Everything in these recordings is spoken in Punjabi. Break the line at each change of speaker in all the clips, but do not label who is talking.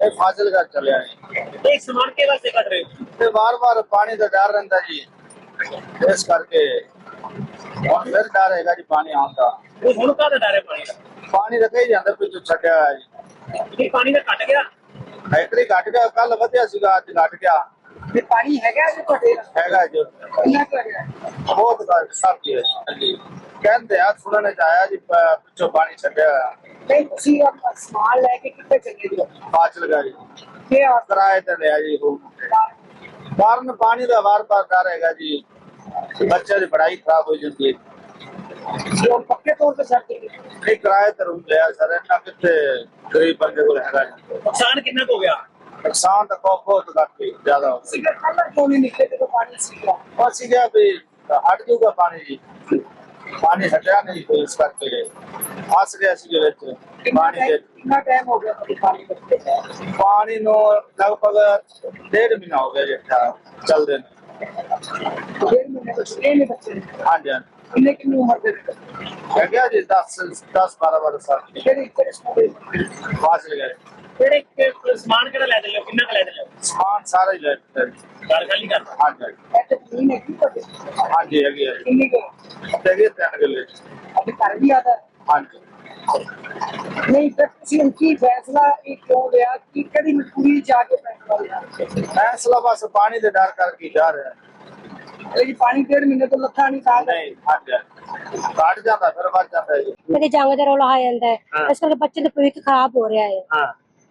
ਇਹ ਫਾਜ਼ਿਲਗੜ੍ਹ ਚੱਲਿਆ ਜੀ।
ਇਹ ਸਮਾਨ ਕੇ ਵਾਸਤੇ ਕੱਢ ਰਹੇ ਹੋ?
ਤੇ ਵਾਰ-ਵਾਰ ਪਾਣੀ ਦਾ ਡਰ ਰਹਿੰਦਾ ਜੀ। ਇਸ ਕਰਕੇ ਹੁਣ ਫਿਰ ਡਰ ਹੈਗਾ ਜੀ ਪਾਣੀ ਆਉਣ ਦਾ।
ਉਹ ਹੁਣ ਕਾਹਦਾ ਡਰ ਹੈ ਪਾਣੀ ਦਾ?
ਪਾਣੀ ਤਾਂ ਕਈ ਜਾਂਦਾ ਪਿੱਛੋਂ ਛੱਡਿਆ ਹੋਇਆ ਜੀ।
ਇਹ ਪਾਣੀ ਦਾ ਘਟ ਗਿਆ।
ਫੈਕਟਰੀ ਘਟ ਗਿਆ ਕੱਲ ਵਧਿਆ ਸੀਗਾ ਅੱਜ ਘਟ ਗਿਆ।
ਤੇ ਪਾਣੀ ਹੈਗਾ ਜੀ ਤੁਹਾਡੇ
ਹੈਗਾ ਜੋ।
ਕਿੰਨਾ ਕੁ ਹੈਗਾ?
ਬਹੁਤ ਦਾ ਸਭ ਜੀ। ਹਾਂਜੀ। ਕਹਿੰਦੇ ਆ ਸੁਣਨ ਚ ਆਇਆ ਜੀ ਪਿੱਛੋਂ ਪਾਣੀ ਛੱਡਿਆ ਹੋਇਆ।
ਨਹੀਂ ਤੁਸੀਂ ਆਪਣਾ ਸਮਾਨ ਲੈ ਕੇ ਕਿੱਥੇ ਚੱਲੇ ਜੀ
ਫਾਜ਼ਿਲਗੜ੍ਹ ਜੀ
ਕੀ ਆ
ਕਿਰਾਏ ਤੇ ਲਿਆ ਜੀ ਉਹ ਕਾਰਨ ਪਾਣੀ ਦਾ ਵਾਰ-ਵਾਰ ਡਰ ਹੈਗਾ ਜੀ। ਬੱਚੇ ਦੀ ਪੜ੍ਹਾਈ ਖਰਾਬ ਹੋ ਜਾਂਦੀ ਹੈ।
ਉਹ ਪੱਕੇ ਤੌਰ ਤੇ ਦਿੱਤੇ
ਨਹੀਂ ਕਿਰਾਏ ਤੇ ਰੂਮ ਲਿਆ ਸਰ ਇਹਨਾਂ ਕਿੱਥੇ ਗਰੀਬ ਬੰਦੇ ਕੋਲ ਹੈਗਾ ਜੀ।
ਨੁਕਸਾਨ ਕਿੰਨਾ ਕੁ ਹੋ ਗਿਆ?
ਨੁਕਸਾਨ ਤਾਂ ਬਹੁਤ ਬਹੁਤ ਹੀ ਜ਼ਿਆਦਾ ਹੋ
ਸਿਗਰ ਕੱਲ੍ਹ ਕਿਉਂ ਨਹੀਂ ਨਿਕਲੇ ਜਦੋਂ ਪਾਣੀ ਸੀਗਾ।
ਅਸੀਂ ਕਿਹਾ ਵੀ ਹਟ ਜਾਊਗਾ ਪਾਣੀ ਜੀ। ਪਾਣੀ ਹਟਿਆ ਨਹੀਂ ਕੋਈ ਇਸ ਕਰਕੇ ਫਸ ਗਿਆ ਸੀ ਵਿੱਚ।
ਕਿੰਨਾ
ਪਾਣੀ ਦੇ
ਕਿੰਨਾ ਟਾਈਮ ਹੋ ਗਿਆ ਪਾਣੀ ਕੱਢੇ
ਪਾਣੀ ਨੂੰ ਲਗਭਗ ਡੇਢ ਮਹੀਨਾ ਹੋ ਗਿਆ ਜੀ ਚੱਲਦੇ ਨੇ।
ਡੇਢ ਮਹੀਨੇ ਤੋਂ ਛੁੱਟੇ ਨੇ ਬੱਚੇ।
ਹਾਂਜੀ ਹਾਂਜੀ।
ਕਿੰਨੇ ਕਿੰਨੀ ਉਮਰ ਦੇ?
ਹੈਗਾ ਜੀ 10 10 12 ਬਾਰਾਂ ਸਾਲ। ਦੀ
ਕਿਹੜੇ ਕਿਹੜੇ ਸਕੂਲ ਦੇ?
ਫਸ ਗਏ
ਕਿਹੜੇ ਕਿ- ਸਮਾਨ ਕਿਹੜਾ ਲੈ ਚੱਲੇ ਹੋ? ਕਿੰਨਾ ਕੁ ਲੈ ਚੱਲੇ ਹੋ?
ਸਮਾਨ ਸਾਰਾ ਹੀ ਲੈ ਜੀ।
ਘਰ ਖਾਲੀ ਕਰਨਾ
ਹਾਂਜੀ ਹਾਂਜੀ।
ਇੱਥੇ ਜ਼ਮੀਨ ਹੈਗੀ ਤੁਹਾਡੇ?
ਹਾਂਜੀ ਹੈਗੀ ਹੈ
ਕਿੰਨੀ ਕੁ?
ਹੈਗੀ ਹੈ ਤਿੰਨ ਕਿੱਲੇ
ਆਪਣੇ ਘਰ ਵੀ ਆਦਾ?
ਹਾਂਜੀ।
ਨਹੀਂ ਫਿਰ ਤੁਸੀਂ ਕੀ ਫੈਸਲਾ ਇਹ ਕਿਉਂ ਲਿਆ? ਕਿ ਕਿਹੜੀ ਮਜਬੂਰੀ ਆ ਕੇ ਫੈਸਲਾ ਲਿਆ
ਫੈਸਲਾ ਬਸ ਪਾਣੀ ਦੇ ਡਰ ਕਰਕੇ ਹੀ ਜਾ ਰਿਹਾ।
ਇਹ ਜੀ ਪਾਣੀ ਡੇਢ ਮਹੀਨੇ ਤੋਂ ਲੱਥਾ ਨਹੀਂ ਤਾਂ
ਨਹੀਂ ਹਾਂਜੀ। ਘੱਟ ਜਾਂਦਾ ਫਿਰ ਵੱਧ ਜਾਂਦਾ ਹੈ ਜੀ
ਮੇਰੇ ਜੰਗ ਦਾ ਰੌਲਾ ਆ ਜਾਂਦਾ ਹੈ। ਇਸ ਕਰਕੇ ਬੱਚੇ ਦਾ ਭਵਿੱਖ ਖਰਾਬ ਹੋ ਰਿਹਾ ਹੈ।
ਹਾਂ।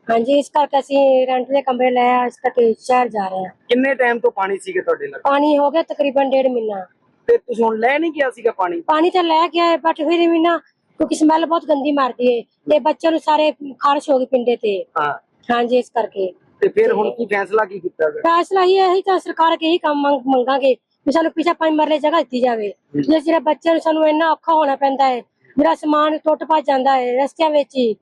ਹਾਂਜੀ ਇਸ ਕਰਕੇ ਅਸੀਂ ਰੈਂਟ ਦੇ ਕਮਰੇ ਲਏ ਆ ਇਸ ਕਰਕੇ ਸ਼ਹਿਰ ਜਾ ਰਹੇ ਹਾਂ।
ਕਿੰਨੇ ਟਾਈਮ ਤੋਂ ਪਾਣੀ ਸੀਗੇ ਤੁਹਾਡੇ ਨਾਲ?
ਪਾਣੀ ਹੋ ਗਿਆ ਤਕਰੀਬਨ ਡੇਢ ਮਹੀਨਾ।
ਤੇ ਤੁਸੀਂ ਹੁਣ ਲੈ ਨਹੀਂ ਗਿਆ ਸੀਗਾ ਪਾਣੀ?
ਪਾਣੀ ਤਾਂ ਲੈ ਆਏ ਬਟ ਫਿਰ ਵੀ ਨਾ ਕਿਉਂਕਿ ਸਮੈਲ ਬਹੁਤ ਗੰਦੀ ਮਾਰਦੀ ਹੈ। ਤੇ ਬੱਚਿਆਂ ਨੂੰ ਸਾਰੇ ਖਾਰਸ਼ ਹੋ ਗਈ ਪਿੰਡੇ ਤੇ।
ਹਾਂ।
ਹਾਂਜੀ ਇਸ ਕਰਕੇ।
ਤੇ ਫਿਰ ਹੁਣ ਕੀ ਫੈਸਲਾ ਕੀ ਕੀਤਾ
ਫੈਸਲਾ ਇਹ ਹੈ ਤਾਂ ਸਰਕਾਰ ਕੇ ਹੀ ਕੰਮ ਮੰਗ- ਮੰਗਾਂਗੇ। ਵੀ ਸਾਨੂੰ ਪਿਛਾ ਪੰਜ ਮਰਲੇ ਜਗ੍ਹਾ ਦਿੱਤੀ ਜਾਵੇ। ਜੇ ਜਿਹੜਾ ਬੱਚਿਆਂ ਨੂੰ ਸਾਨੂੰ ਇੰਨਾ ਔਖਾ ਹੋਣਾ ਪੈਂਦਾ ਹੈ ਮੇਰਾ ਸਮਾਨ ਟੁੱਟ ਭੱਜ ਜਾਂਦਾ ਹੈ ਰਸਤਿਆਂ ਵਿੱਚ ਹੀ।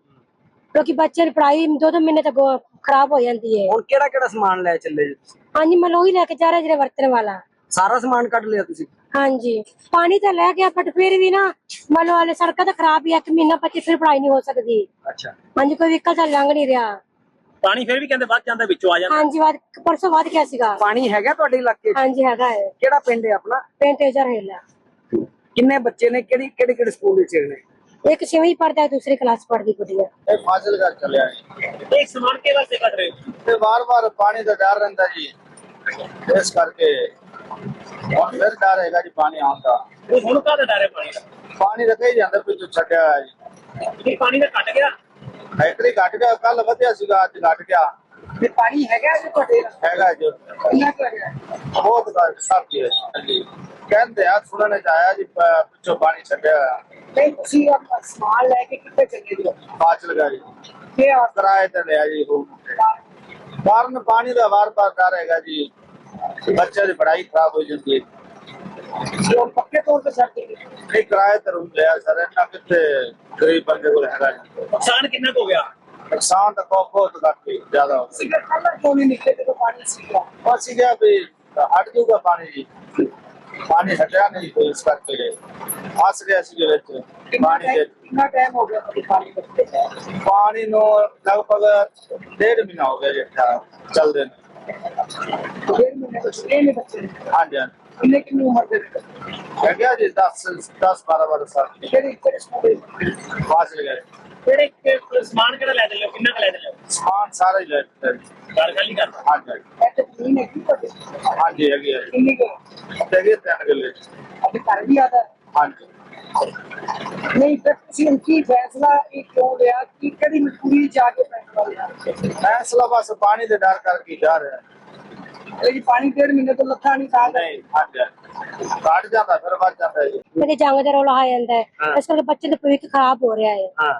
ਕਿਉਂਕਿ ਬੱਚਿਆਂ ਦੀ ਪੜ੍ਹਾਈ ਦੋ ਦੋ ਮਹੀਨੇ ਤੱਕ ਖਰਾਬ ਹੋ ਜਾਂਦੀ ਹੈ।
ਹੁਣ ਕਿਹੜਾ ਕਿਹੜਾ ਸਮਾਨ ਲੈ ਚੱਲੇ ਜੀ ਤੁਸੀਂ?
ਹਾਂਜੀ ਮੈਂ ਲੋਹੀ ਲੈ ਕੇ ਜਾ ਰਿਹਾ ਜਿਹੜਾ ਵਰਤਣ ਵਾਲਾ।
ਸਾਰਾ ਸਮਾਨ ਕੱਢ ਲਿਆ ਤੁਸੀਂ?
ਹਾਂਜੀ। ਪਾਣੀ ਤਾਂ ਲੈ ਗਿਆ ਬਟ ਫਿਰ ਵੀ ਨਾ ਮੰਨ ਲਓ ਹਾਲੇ ਸੜਕਾਂ ਤਾਂ ਖਰਾਬ ਹੀ ਆ ਇੱਕ ਮਹੀਨਾ ਬੱਚੇ ਫਿਰ ਪੜ੍ਹਾਈ ਨਹੀਂ ਹੋ ਸਕਦੀ।
ਅੱਛਾ।
ਹਾਂਜੀ ਕੋਈ ਵਹੀਕਲ ਤਾਂ ਲੰਘ ਨਹੀਂ ਰਿਹਾ।
ਪਾਣੀ ਫਿਰ ਵੀ ਕਹਿੰਦੇ ਵੱਧ ਜਾਂਦਾ ਵਿੱਚੋਂ ਆ ਜਾਂਦਾ।
ਹਾਂਜੀ ਵੱਧ ਪਰਸੋਂ ਵੱਧ ਗਿਆ ਸੀਗਾ।
ਪਾਣੀ ਹੈਗਾ ਤੁਹਾਡੇ ਇਲਾਕੇ 'ਚ?
ਹਾਂਜੀ ਹੈਗਾ ਹੈ।
ਕਿਹੜਾ ਪਿੰਡ ਹੈ ਆਪਣਾ?
ਪੈਂਟੇਜਰ ਹਿੱਲਾ
ਕਿੰਨੇ ਬੱਚੇ ਨੇ? ਕਿਹੜੀ ਕਿਹੜੇ ਕਿਹੜੇ ਸਕੂਲ ਵਿੱਚ ਨੇ?
ਇੱਕ ਛੇਵੀਂ ਪੜਦਾ ਹੈ ਦੂਸਰੀ ਕਲਾਸ ਪੜਦੀ ਕੁੜੀ ਹੈ।
ਇਹ ਫਾਜ਼ਿਲਗੜ੍ਹ ਚੱਲਿਆ ਜੀ
ਇਹ ਸਮਾਨ ਕੇ ਵਾਸਤੇ ਕੱਢ ਰਹੇ ਹੋ?
ਤੇ ਵਾਰ-ਵਾਰ ਪਾਣੀ ਦਾ ਡਰ ਰਹਿੰਦਾ ਜੀ। ਇਸ ਕਰਕੇ ਹੁਣ ਫਿਰ ਡਰ ਹੈਗਾ ਜੀ ਪਾਣੀ ਆਉਣ ਦਾ।
ਉਹ ਹੁਣ ਕਾਹਦਾ ਡਰ ਹੈ ਪਾਣੀ ਦਾ?
ਪਾਣੀ ਕਈ ਜਾਂਦਾ ਪਿੱਛੋਂ ਛੱਡਿਆ ਹੋਇਆ ਜੀ।
ਇਹ ਪਾਣੀ ਦਾ ਘਟ ਗਿਆ।
ਫੈਕਟਰੀ ਘਟ ਗਿਆ ਕੱਲ ਵਧਿਆ ਸੀਗਾ ਅੱਜ ਘਟ ਗਿਆ।
ਤੇ ਪਾਣੀ ਹੈਗਾ ਜੀ ਤੁਹਾਡੇ
ਹੈਗਾ ਜੋ।
ਕਿੰਨਾ ਕੁ ਹੈਗਾ?
ਬਹੁਤ ਦਾ ਸਭ ਜੀ ਹਾਂਜੀ। ਕਹਿੰਦੇ ਆ ਸੁਣਨ ਚ ਆਇਆ ਜੀ ਪ- ਪਿੱਛੋਂ ਪਾਣੀ ਛੱਡਿਆ ਹੋਇਆ।
ਨਹੀਂ ਤੁਸੀਂ ਆਪਣਾ ਸਮਾਨ ਲੈ ਕੇ ਕਿੱਥੇ ਚੱਲੇ ਜੀ
ਫਾਜ਼ਿਲਗੜ੍ਹ ਜੀ।
ਕੀ ਆ
ਕਿਰਾਏ ਤੇ ਲਿਆ ਜੀ ਉਹ ਕਾਰਨ ਪਾਣੀ ਦਾ ਵਾਰ-ਵਾਰ ਡਰ ਹੈਗਾ ਜੀ। ਬੱਚੇ ਦੀ ਪੜ੍ਹਾਈ ਖਰਾਬ ਹੋ ਜਾਂਦੀ ਹੈ।
ਉਹ ਪੱਕੇ ਤੌਰ ਤੇ ਦਿੱਤੇ
ਨਹੀਂ ਕਿਰਾਏ ਤੇ ਰੂਮ ਲਿਆ ਸਰ ਇਹਨਾਂ ਕਿੱਥੇ ਗਰੀਬ ਬੰਦੇ ਕੋਲ ਹੈਗਾ ਜੀ।
ਨੁਕਸਾਨ ਕਿੰਨਾ ਕੁ ਹੋ ਗਿਆ?
ਨੁਕਸਾਨ ਤਾਂ ਬਹੁਤ ਬਹੁਤ ਘੱਟ ਹੀ ਜ਼ਿਆਦਾ ਹੋ ਗਿਆ।
ਸਿਗਰ ਕੱਲ੍ਹ ਕਿਉਂ ਨਹੀਂ ਨਿਕਲੇ ਜਦੋਂ ਪਾਣੀ ਸੀਗਾ
ਅਸੀਂ ਕਿਹਾ ਵੀ ਹਟ ਜਾਊਗਾ ਪਾਣੀ ਜੀ। ਪਾਣੀ ਹਟਿਆ ਨਹੀਂ ਕੋਈ ਇਸ ਕਰਕੇ। ਫਸ ਗਿਆ ਸੀ ਵਿੱਚ ਪਾਣੀ ਦੇ
ਟਾਈਮ ਕਿੰਨਾ ਟਾਈਮ ਹੋ ਗਿਆ ਪਾਣੀ ਕੱਢੇ
ਪਾਣੀ ਨੂੰ ਲਗਭਗ ਡੇਢ ਮਹੀਨਾ ਹੋ ਗਿਆ ਜੀ ਚੱਲਦੇ ਨੇ।
ਡੇਢ ਮਹੀਨੇ ਤੋਂ ਛੁੱਟੇ ਨੇ ਬੱਚੇ।
ਹਾਂਜੀ ਹਾਂਜੀ।
ਕਿੰਨੇ ਕਿੰਨੀ ਉਮਰ ਦੇ ਨੇ?
ਹੈਗਾ ਜੀ 10 10 12 ਬਾਰਾਂ ਸਾਲ ਦੀ
ਕਿਹੜੇ ਕਿਹੜੇ ਸਕੂਲ ਦੇ?
ਫਸ ਗਏ
ਕਿਹੜੇ ਕਿ- ਸਮਾਨ ਕਿਹੜਾ ਲੈ ਚੱਲੇ ਹੋ ਕਿੰਨਾ ਕੁ ਲੈ ਚੱਲੇ ਹੋ
ਸਮਾਨ ਸਾਰਾ ਹੀ ਲੈ ਲਿਆ ਜੀ।
ਘਰ ਖਾਲੀ ਕਰਨਾ
ਹਾਂਜੀ ਹਾਂਜੀ।
ਇੱਥੇ ਜ਼ਮੀਨ ਹੈਗੀ ਤੁਹਾਡੇ
ਹਾਂਜੀ ਹੈਗੀ ਹੈ
ਕਿੰਨੀ ਕੁ
ਹੈਗੀ ਹੈ ਤਿੰਨ ਕਿੱਲੇ
ਆਪਣੇ ਘਰ ਵੀ ਆਦਾ
ਹਾਂਜੀ
ਨਹੀਂ ਫਿਰ ਤੁਸੀਂ ਹੁਣ ਕੀ ਫੈਸਲਾ ਇਹ ਕਿਉਂ ਲਿਆ ਕਿ ਕਿਹੜੀ ਮਜਬੂਰੀ ਚ ਆ ਕੇ ਫੈਸਲਾ ਲਿਆ
ਫੈਸਲਾ ਬਸ ਪਾਣੀ ਦੇ ਡਰ ਕਰਕੇ ਹੀ ਜਾ ਰਿਹਾ
ਇਹ ਜੀ ਪਾਣੀ ਡੇਢ ਮਹੀਨੇ ਤੋਂ ਲੱਥਾ ਨਹੀਂ ਤਾਂ
ਨਹੀਂ ਹਾਂਜੀ ਹਾਂਜੀ। ਘੱਟ ਜਾਂਦਾ ਫਿਰ ਵੱਧ ਜਾਂਦਾ ਹੈ ਜੀ
ਮੇਰੇ ਜੰਗ ਦਾ ਰੌਲਾ ਆ ਜਾਂਦਾ ਹੈ। ਇਸ ਕਰਕੇ ਬੱਚੇ ਦਾ ਭਵਿੱਖ ਖਰਾਬ ਹੋ ਰਿਹਾ ਹੈ।
ਹਾਂ।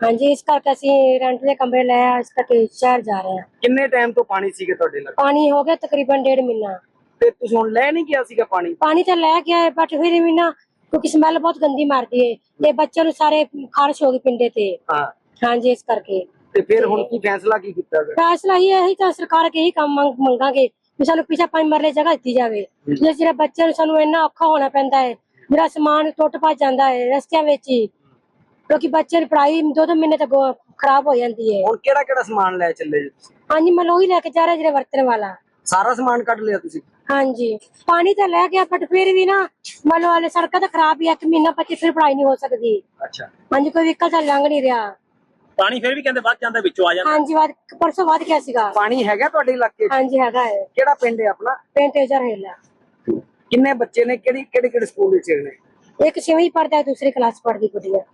ਹਾਂਜੀ ਇਸ ਕਰਕੇ ਅਸੀਂ ਰੈਂਟ ਦੇ ਕਮਰੇ ਲਏ ਆ ਇਸ ਕਰਕੇ ਸ਼ਹਿਰ ਜਾ ਰਹੇ ਹਾਂ।
ਕਿੰਨੇ ਟਾਈਮ ਤੋਂ ਪਾਣੀ ਸੀਗੇ ਤੁਹਾਡੇ ਨਾਲ?
ਪਾਣੀ ਹੋ ਗਿਆ ਤਕਰੀਬਨ ਡੇਢ ਮਹੀਨਾ।
ਤੇ ਤੁਸੀਂ ਹੁਣ ਲੈ ਨਹੀਂ ਗਿਆ ਸੀਗਾ ਪਾਣੀ?
ਪਾਣੀ ਤਾਂ ਲੈ ਆਏ ਬਟ ਫਿਰ ਵੀ ਨਾ ਕਿਉਂਕਿ ਸਮੈਲ ਬਹੁਤ ਗੰਦੀ ਮਾਰਦੀ ਹੈ। ਤੇ ਬੱਚਿਆਂ ਨੂੰ ਸਾਰੇ ਖਾਰਸ਼ ਹੋ ਗਈ ਪਿੰਡੇ ਤੇ।
ਹਾਂ।
ਹਾਂਜੀ ਇਸ ਕਰਕੇ।
ਤੇ ਫਿਰ ਹੁਣ ਕੀ ਫੈਸਲਾ ਕੀ ਕੀਤਾ
ਫੈਸਲਾ ਇਹ ਹੈ ਤਾਂ ਸਰਕਾਰ ਕੇ ਹੀ ਕੰਮ ਮੰਗ- ਮੰਗਾਂਗੇ। ਵੀ ਸਾਨੂੰ ਪਿਛਾ ਪੰਜ ਮਰਲੇ ਜਗ੍ਹਾ ਦਿੱਤੀ ਜਾਵੇ। ਜੇ ਜਿਹੜਾ ਬੱਚਿਆਂ ਨੂੰ ਸਾਨੂੰ ਇੰਨਾ ਔਖਾ ਹੋਣਾ ਪੈਂਦਾ ਹੈ ਮੇਰਾ ਸਮਾਨ ਟੁੱਟ ਭੱਜ ਜਾਂਦਾ ਹੈ ਰਸਤਿਆਂ ਵਿੱਚ ਹੀ। ਕਿਉਂਕਿ ਬੱਚੇ ਦੀ ਪੜ੍ਹਾਈ ਦੋ ਦੋ ਮਹੀਨੇ ਤੱਕ ਖਰਾਬ ਹੋ ਜਾਂਦੀ ਹੈ।
ਹੁਣ ਕਿਹੜਾ ਕਿਹੜਾ ਸਮਾਨ ਲੈ ਚੱਲੇ ਜੀ ਤੁਸੀਂ?
ਹਾਂਜੀ ਮੈਂ ਲੋਹੀ ਲੈ ਕੇ ਜਾ ਰਿਹਾ ਜਿਹੜੇ ਵਰਤਣ ਵਾਲਾ।
ਸਾਰਾ ਸਮਾਨ ਕੱਢ ਲਿਆ ਤੁਸੀਂ?
ਹਾਂਜੀ। ਪਾਣੀ ਤਾਂ ਲੈ ਗਿਆ ਬਟ ਫਿਰ ਵੀ ਨਾ ਮੰਨ ਲਓ ਹਾਲੇ ਸੜਕਾਂ ਤਾਂ ਖਰਾਬ ਹੀ ਆ ਇੱਕ ਮਹੀਨਾ ਬੱਚੇ ਫਿਰ ਪੜ੍ਹਾਈ ਨਹੀਂ ਹੋ ਸਕਦੀ।
ਅੱਛਾ।
ਹਾਂਜੀ ਕੋਈ ਵਹੀਕਲ ਤਾਂ ਲੰਘ ਨਹੀਂ ਰਿਹਾ।
ਪਾਣੀ ਫਿਰ ਵੀ ਕਹਿੰਦੇ ਵੱਧ ਜਾਂਦਾ ਵਿੱਚੋਂ ਆ ਜਾਂਦਾ।
ਹਾਂਜੀ ਵੱਧ ਪਰਸੋਂ ਵੱਧ ਗਿਆ ਸੀਗਾ।
ਪਾਣੀ ਹੈਗਾ ਤੁਹਾਡੇ ਇਲਾਕੇ 'ਚ?
ਹਾਂਜੀ ਹੈਗਾ ਹੈ।
ਕਿਹੜਾ ਪਿੰਡ ਹੈ ਆਪਣਾ?
ਪੈਂਟੇਜਰ ਹਿੱਲ
ਕਿੰਨੇ ਬੱਚੇ ਨੇ? ਕਿਹੜੀ ਕਿਹੜੇ ਕਿਹੜੇ ਸਕੂਲ ਵਿੱਚ ਨੇ?
ਇੱਕ ਛੇਵੀਂ ਪੜਦਾ ਹੈ ਦੂਸਰੀ ਕਲਾਸ ਪੜਦੀ ਕੁੜੀ ਹੈ।